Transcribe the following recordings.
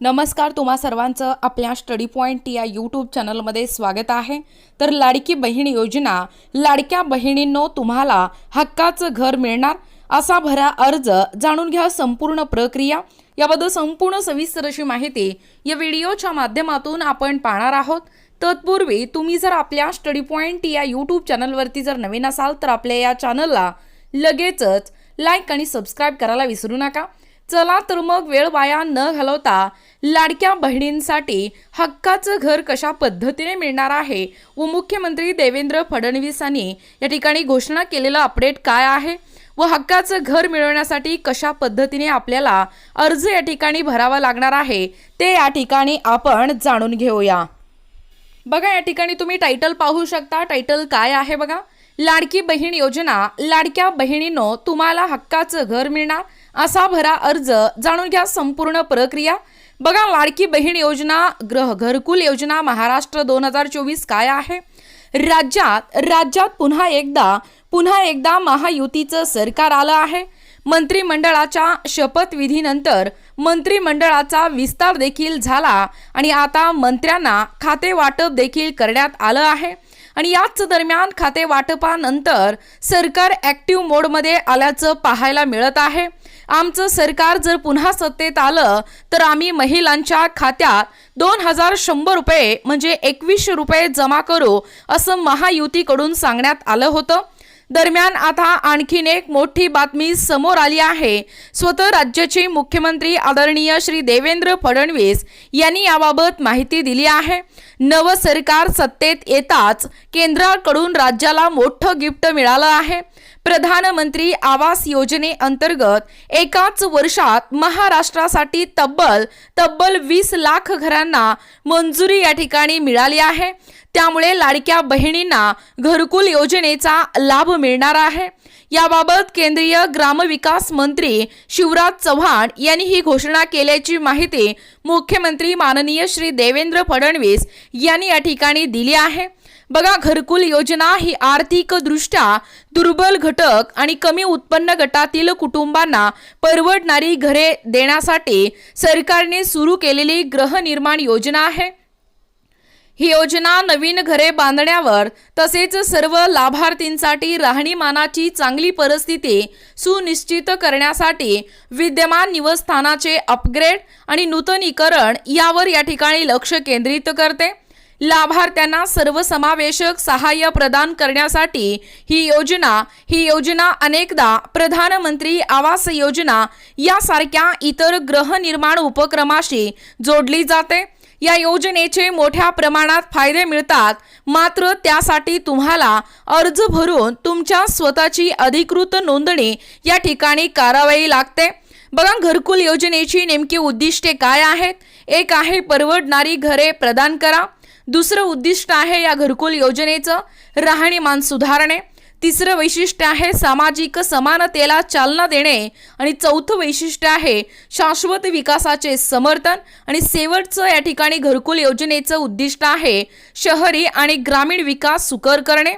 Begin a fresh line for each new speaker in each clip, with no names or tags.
नमस्कार तुम्हा सर्वांचं आपल्या स्टडी पॉईंट या यूट्यूब चॅनलमध्ये स्वागत आहे. तर लाडकी बहीण योजना लाडक्या बहिणींनो तुम्हाला हक्काचं घर मिळणार. असा भरा अर्ज जाणून घ्या संपूर्ण प्रक्रिया. याबद्दल संपूर्ण सविस्तर अशी माहिती या व्हिडिओच्या माध्यमातून आपण पाहणार आहोत. तत्पूर्वी तुम्ही जर आपल्या स्टडी पॉईंट या यूट्यूब चॅनलवरती जर नवीन असाल तर आपल्या या चॅनलला लगेचच लाईक आणि सबस्क्राईब करायला विसरू नका. चला तर मग वेळ वाया न घालवता लाडक्या बहिणींसाठी हक्काचं घर कशा पद्धतीने मिळणार आहे व मुख्यमंत्री देवेंद्र फडणवीसांनी या ठिकाणी घोषणा केलेलं अपडेट काय आहे? व हक्काचं घर मिळवण्यासाठी कशा पद्धतीने आपल्याला अर्ज या ठिकाणी भरावा लागणार आहे? ते या ठिकाणी आपण जाणून घेऊया. बघा या ठिकाणी तुम्ही टायटल पाहू शकता. टायटल काय आहे बघा? लाडकी बहीण योजना. लाडक्या बहिणीनो तुम्हाला हक्काचं घर मिळणार. असा भरा अर्ज जाणून घ्या संपूर्ण प्रक्रिया. बघा लाडकी बहीण योजना ग्रह घरकुल योजना महाराष्ट्र दोन हजार चोवीस काय आहे? राज्यात राज्यात पुन्हा एकदा पुन्हा एकदा महायुतीचं सरकार आलं आहे. मंत्रिमंडळाच्या शपथविधीनंतर मंत्रिमंडळाचा विस्तार देखील झाला आणि आता मंत्र्यांना खाते वाटप देखील करण्यात आलं आहे. आणि याच दरम्यान खाते वाटपानंतर सरकार ॲक्टिव्ह मोडमध्ये आल्याचं पाहायला मिळत आहे. आमचं सरकार जर पुन्हा सत्तेत आलं तर आम्ही महिलांच्या खात्यात दोन हजार शंभर रुपये म्हणजे एकवीसशे रुपये जमा करू असं महायुतीकडून सांगण्यात आलं होतं. दरम्यान आता आणखीन एक मोठी बातमी समोर आली आहे. स्वतः राज्याचे मुख्यमंत्री आदरणीय श्री देवेंद्र फडणवीस यांनी याबाबत माहिती दिली आहे. नवं सरकार सत्तेत येताच केंद्राकडून राज्याला मोठं गिफ्ट मिळालं आहे. प्रधानमंत्री आवास योजनेअंतर्गत एकाच वर्षात महाराष्ट्रासाठी तब्बल तब्बल वीस लाख घरांना मंजुरी या ठिकाणी मिळाली आहे. त्यामुळे लाडक्या बहिणींना घरकुल योजनेचा लाभ मिळणार आहे. याबाबत केंद्रीय ग्रामविकास मंत्री शिवराज चव्हाण यांनी ही घोषणा केल्याची माहिती मुख्यमंत्री माननीय श्री देवेंद्र फडणवीस यांनी या ठिकाणी दिली आहे. बघा घरकुल योजना ही आर्थिकदृष्ट्या दुर्बल घटक आणि कमी उत्पन्न गटातील कुटुंबांना परवडणारी घरे देण्यासाठी सरकारने सुरू केलेली गृहनिर्माण योजना आहे. ही योजना नवीन घरे बांधण्यावर तसेच सर्व लाभार्थींसाठी राहणीमानाची चांगली परिस्थिती सुनिश्चित करण्यासाठी विद्यमान निवासस्थानाचे अपग्रेड आणि नूतनीकरण यावर या ठिकाणी लक्ष केंद्रित करते. लाभार्थ्यांना सर्वसमावेशक सहाय्य प्रदान करण्यासाठी ही योजना ही योजना अनेकदा प्रधानमंत्री आवास योजना यासारख्या इतर गृहनिर्माण उपक्रमाशी जोडली जाते. या योजनेचे मोठ्या प्रमाणात फायदे मिळतात. मात्र त्यासाठी तुम्हाला अर्ज भरून तुमच्या स्वतःची अधिकृत नोंदणी या ठिकाणी करावी लागते. बघा घरकुल योजनेची नेमकी उद्दिष्टे काय आहेत? एक आहे परवडणारी घरे प्रदान करा. दुसरं उद्दिष्ट आहे या घरकुल योजनेचं राहणीमान सुधारणे. तिसरं वैशिष्ट्य आहे सामाजिक समानतेला चालना देणे. आणि चौथं वैशिष्ट्य आहे शाश्वत विकासाचे समर्थन. आणि शेवटचं या ठिकाणी घरकुल योजनेचं उद्दिष्ट आहे शहरी आणि ग्रामीण विकास सुकर करणे.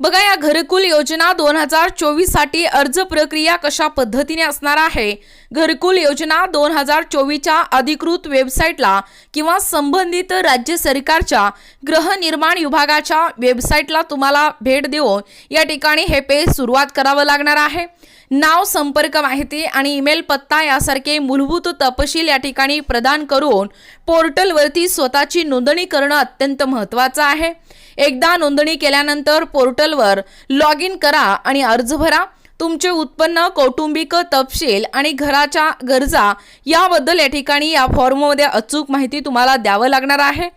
बघा या घरकुल योजना दोन हजार चोवीससाठी अर्ज प्रक्रिया कशा पद्धतीने असणार आहे? घरकुल योजना दोन हजार चोवीसच्या अधिकृत वेबसाईटला किंवा संबंधित राज्य सरकारच्या गृहनिर्माण विभागाच्या वेबसाईटला तुम्हाला भेट देऊन या ठिकाणी हे पेज सुरुवात करावं लागणार आहे. नाव संपर्क माहिती आणि ईमेल पत्ता यासारखे मूलभूत तपशील या ठिकाणी प्रदान करून पोर्टलवरती स्वतःची नोंदणी करणं अत्यंत महत्त्वाचं आहे. एकदा नोंदणी केल्यानंतर पोर्टलवर लॉग इन करा आणि अर्ज भरा. तुमचे उत्पन्न कौटुंबिक तपशील आणि घराच्या गरजा याबद्दल या ठिकाणी या फॉर्ममध्ये अचूक माहिती तुम्हाला द्यावं लागणार आहे.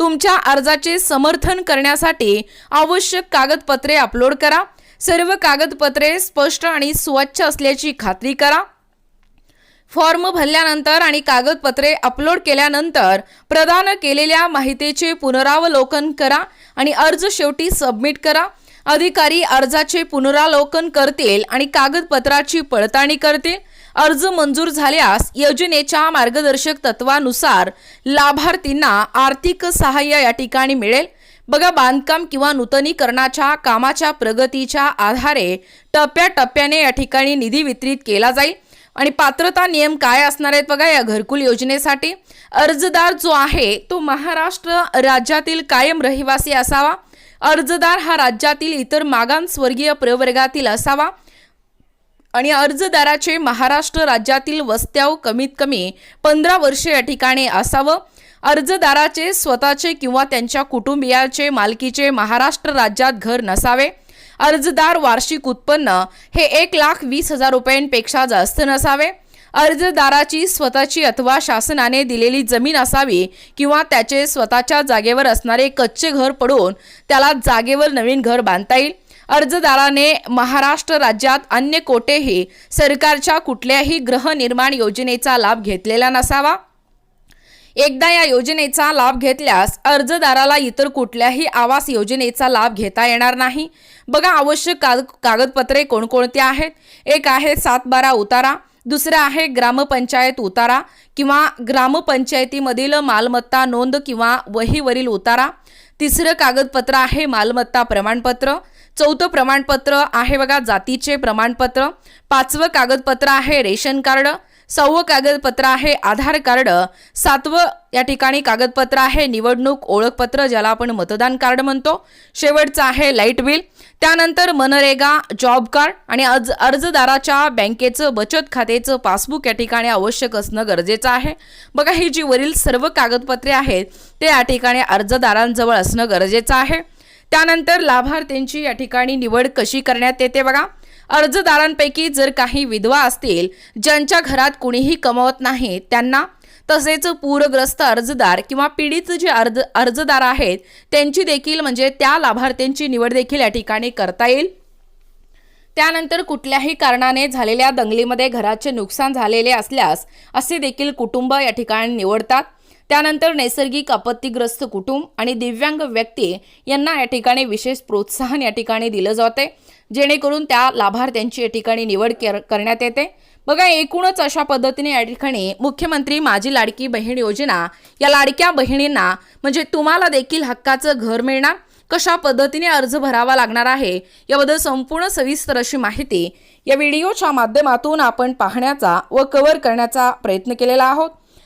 तुमच्या अर्जाचे समर्थन करण्यासाठी आवश्यक कागदपत्रे अपलोड करा. सर्व कागदपत्रे स्पष्ट आणि स्वच्छ असल्याची खात्री करा. फॉर्म भरल्यानंतर आणि कागदपत्रे अपलोड केल्यानंतर प्रदान केलेल्या माहितीचे पुनरावलोकन करा आणि अर्ज शेवटी सबमिट करा. अधिकारी अर्जाचे पुनरावलोकन करतील आणि कागदपत्राची पडताळणी करतील. अर्ज मंजूर झाल्यास योजनेच्या मार्गदर्शक तत्वानुसार लाभार्थींना आर्थिक सहाय्य या ठिकाणी मिळेल. बघा बांधकाम किंवा नूतनीकरणाच्या कामाच्या प्रगतीच्या आधारे टप्प्याटप्प्याने या ठिकाणी निधी वितरित केला जाईल. आणि पात्रता नियम काय असणार आहेत बघा या घरकुल योजनेसाठी? अर्जदार जो आहे तो महाराष्ट्र राज्यातील कायम रहिवासी असावा. अर्जदार हा राज्यातील इतर मागांसवर्गीय प्रवर्गातील असावा. आणि अर्जदाराचे महाराष्ट्र राज्यातील वस्त्याव कमीत कमी पंधरा वर्षे या ठिकाणी असावं. अर्जदाराचे स्वतःचे किंवा त्यांच्या कुटुंबियाचे मालकीचे महाराष्ट्र राज्यात घर नसावे. अर्जदार वार्षिक उत्पन्न हे एक लाख वीस हजार रुपयांपेक्षा जास्त नसावे. अर्जदाराची स्वतःची अथवा शासनाने दिलेली जमीन असावी किंवा त्याचे स्वतःच्या जागेवर असणारे कच्चे घर पडून त्याला जागेवर नवीन घर बांधता येईल. अर्जदाराने महाराष्ट्र राज्यात अन्य कोठेही सरकारच्या कुठल्याही गृहनिर्माण योजनेचा लाभ घेतलेला नसावा. एकदा या योजनेचा लाभ घेतल्यास अर्जदाराला इतर कुठल्याही आवास योजनेचा लाभ घेता येणार नाही. बघा आवश्यक काग कागदपत्रे कोणकोणती आहेत? एक आहे सात बारा उतारा दुसरं आहे ग्रामपंचायत उतारा किंवा ग्रामपंचायतीमधील मालमत्ता नोंद किंवा वहीवरील उतारा. तिसरं कागदपत्र आहे मालमत्ता प्रमाणपत्र. चौथं प्रमाणपत्र आहे बघा जातीचे प्रमाणपत्र. पाचवं कागदपत्र आहे रेशन कार्ड. सहावं कागदपत्र आहे आधार कार्ड. सातवं या ठिकाणी कागदपत्र आहे निवडणूक ओळखपत्र ज्याला आपण मतदान कार्ड म्हणतो. शेवटचं आहे लाइट बिल. त्यानंतर मनरेगा जॉब कार्ड आणि अर्ज अर्जदाराच्या बँकेचं बचत खात्याचं पासबुक या ठिकाणी आवश्यक असणं गरजेचं आहे. बघा ही जी वरील सर्व कागदपत्रे आहेत ते या ठिकाणी अर्जदारांजवळ असणं गरजेचं आहे. त्यानंतर लाभार्थ्यांची या ठिकाणी निवड कशी करण्यात येते बघा. अर्जदारांपैकी जर काही विधवा असतील ज्यांच्या घरात कुणीही कमवत नाही त्यांना तसेच पूरग्रस्त अर्जदार किंवा पीडित जे अर्ज अर्जदार आहेत त्यांची देखील म्हणजे त्या लाभार्थ्यांची निवड देखील या ठिकाणी करता येईल. त्यानंतर कुठल्याही कारणाने झालेल्या दंगलीमध्ये घराचे नुकसान झालेले असल्यास असे देखील कुटुंब या ठिकाणी निवडतात. त्यानंतर नैसर्गिक आपत्तीग्रस्त कुटुंब आणि दिव्यांग व्यक्ती यांना या ठिकाणी विशेष प्रोत्साहन या ठिकाणी दिलं जाते. जेणेकरून त्या लाभार्थ्यांची या ठिकाणी निवड कर- करण्यात येते. बघा एकूणच अशा पद्धतीने या ठिकाणी मुख्यमंत्री माझी लाडकी बहीण योजना या लाडक्या बहिणींना म्हणजे तुम्हाला देखील हक्काचं घर मिळणार. कशा पद्धतीने अर्ज भरावा लागणार आहे याबद्दल संपूर्ण सविस्तर अशी माहिती या व्हिडिओच्या माध्यमातून आपण पाहण्याचा व कव्हर करण्याचा प्रयत्न केलेला आहोत.